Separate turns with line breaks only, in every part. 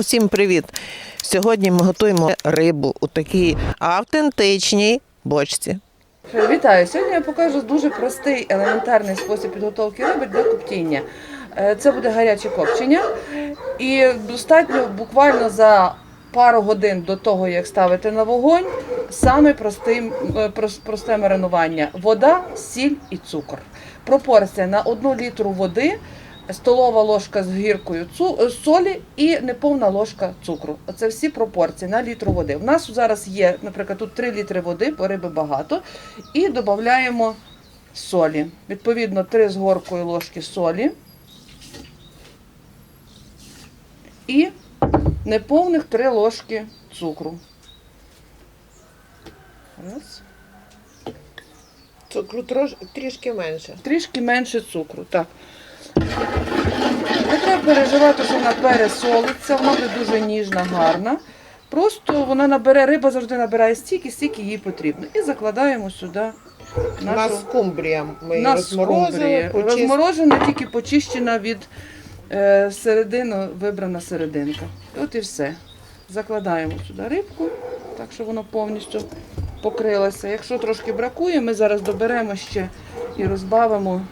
Усім привіт! Сьогодні ми готуємо рибу у такій автентичній бочці.
Вітаю! Сьогодні я покажу дуже простий елементарний спосіб підготовки риби для коптіння. Е, Це буде гаряче копчення, і достатньо буквально за пару годин до того, як ставити на вогонь, саме простий, е, просте маринування: вода, сіль і цукор. Пропорція на 1 літру води. Столова ложка з гіркою е, солі і неповна ложка цукру. Це всі пропорції на літру води. У нас зараз є, наприклад, тут 3 літри води, бо риби багато, і додаємо солі. Відповідно, 3 з горкою ложки солі і неповних 3 ложки цукру. Раз.
Цукру трош, трішки менше.
Трішки менше цукру. Так. Не треба переживати, що вона пересолиться, вона буде дуже ніжна, гарна. Просто вона набере, риба завжди набирає стільки, стільки їй потрібно. І закладаємо сюди нашу
скумбрія. Ми
на
розморозили,
скумбрії. Розморожена, тільки почищена від е, середини, вибрана серединка. От і все. Закладаємо сюди рибку, так щоб воно повністю покрилося. Якщо трошки бракує, ми зараз доберемо ще і розбавимо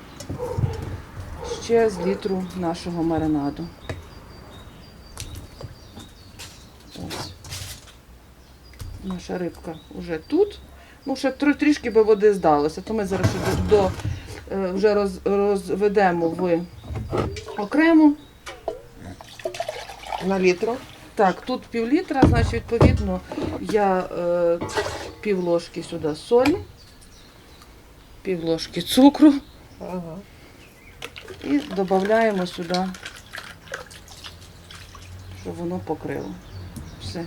ще з літру нашого маринаду. Ось. Наша рибка вже тут. Ну, ще тр- трішки би води здалося, то ми зараз до, е, вже роз, розведемо в окремо.
на літру.
Так, тут пів літра, значить, відповідно, я е, пів ложки сюди солі, пів ложки цукру
Ага.
І додаємо сюди, щоб воно покрило. Все.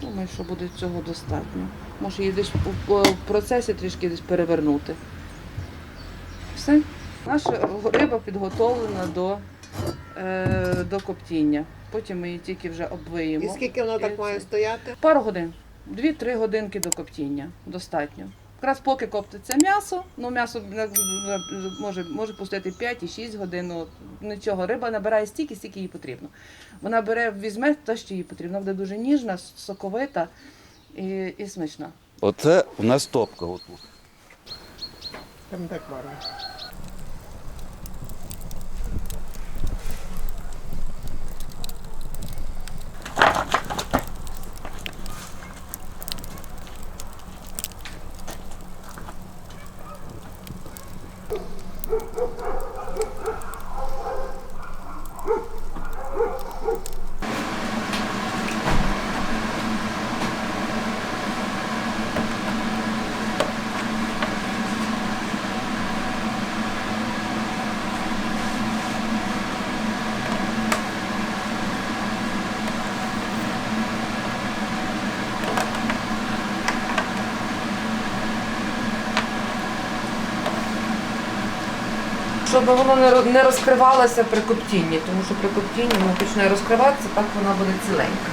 Думаю, що буде цього достатньо. Може її десь у процесі трішки десь перевернути. Все. Наша риба підготовлена до, е, до коптіння. Потім ми її тільки вже обвиємо.
І скільки воно
І
так має стояти?
Пару годин. Дві-три годинки до коптіння. Достатньо. Якраз поки коптиться м'ясо, ну м'ясо може, може пустити 5 і 6 годин. Ну, нічого, риба набирає стільки, стільки їй потрібно. Вона бере, візьме те, що їй потрібно. Вона буде дуже ніжна, соковита і, і смачна.
Оце у нас топка отут.
Там так варно.
Щоб воно не роз- не розкривалося при коптінні, тому що при коптінні воно почне розкриватися, так вона буде ціленька.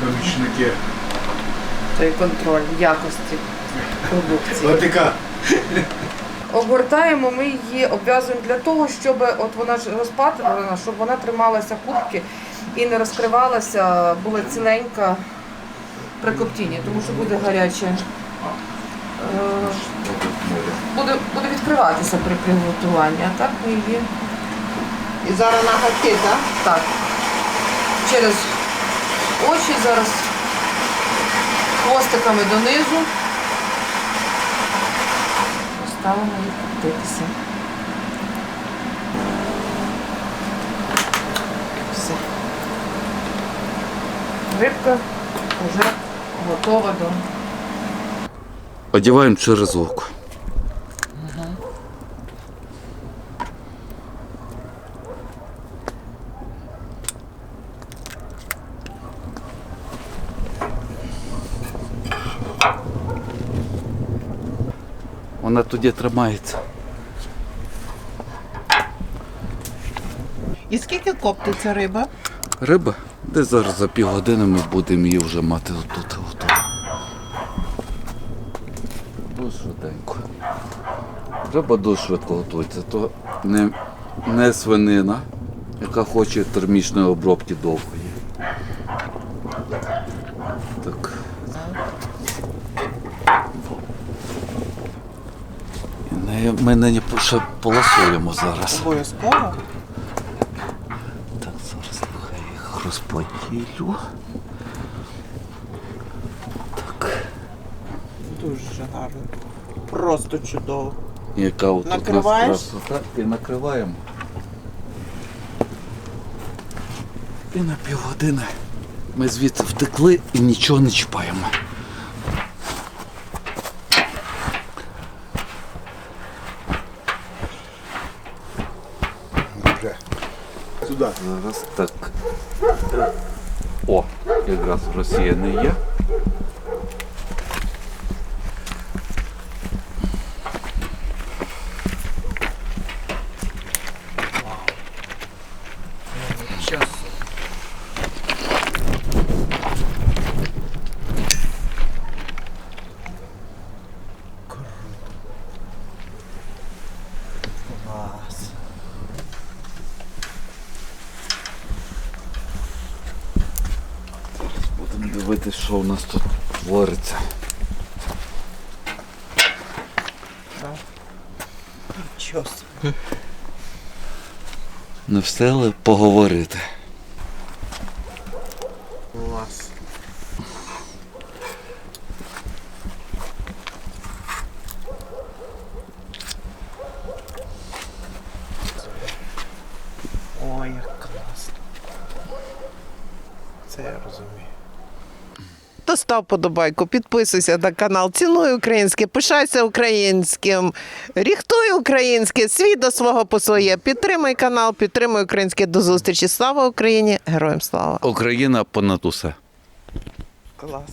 Помічники.
Той контроль якості продукції.
Отака.
Обгортаємо ми її, обв'язуємо для того, щоб от вона ж розпатрена, щоб вона трималася кубки і не розкривалася, була ціленька при коптінні, тому що буде гаряче. Буде, буде відкриватися при приготуванні, а так ми її
І зараз на гаки, так?
так. Через очі зараз хвостиками донизу. Ставимо її коптитися. Все. Рибка вже готова до.
Одіваємо через око. Вона тоді тримається.
І скільки коптиться риба?
Риба, десь зараз за півгодини ми будемо її вже мати отут готову. Дуже швиденько. Риба дуже швидко готується. То не, не свинина, яка хоче термічної обробки довгої. Так. І Ми нині ще полосуємо зараз.
Обов'язково.
Так, зараз нехай їх розподілю. Так.
Дуже гарно. Просто чудово.
Яка от тут у нас
Накриваєш?
красота. І накриваємо. І на півгодини ми звідси втекли і нічого не чіпаємо.
Сюди.
Зараз так. О, якраз Росія не є.
Клас.
Будемо дивитися, що у нас тут твориться.
Нічого.
Не все, але поговорити.
Клас. Ой, як класно. Це я розумію. То став подобайку, підписуйся на канал, цінуй українське, пишайся українським, ріхтуй українське, свій до свого по своє. Підтримуй канал, підтримуй українське. До зустрічі. Слава Україні! Героям слава!
Україна понад усе.
Клас.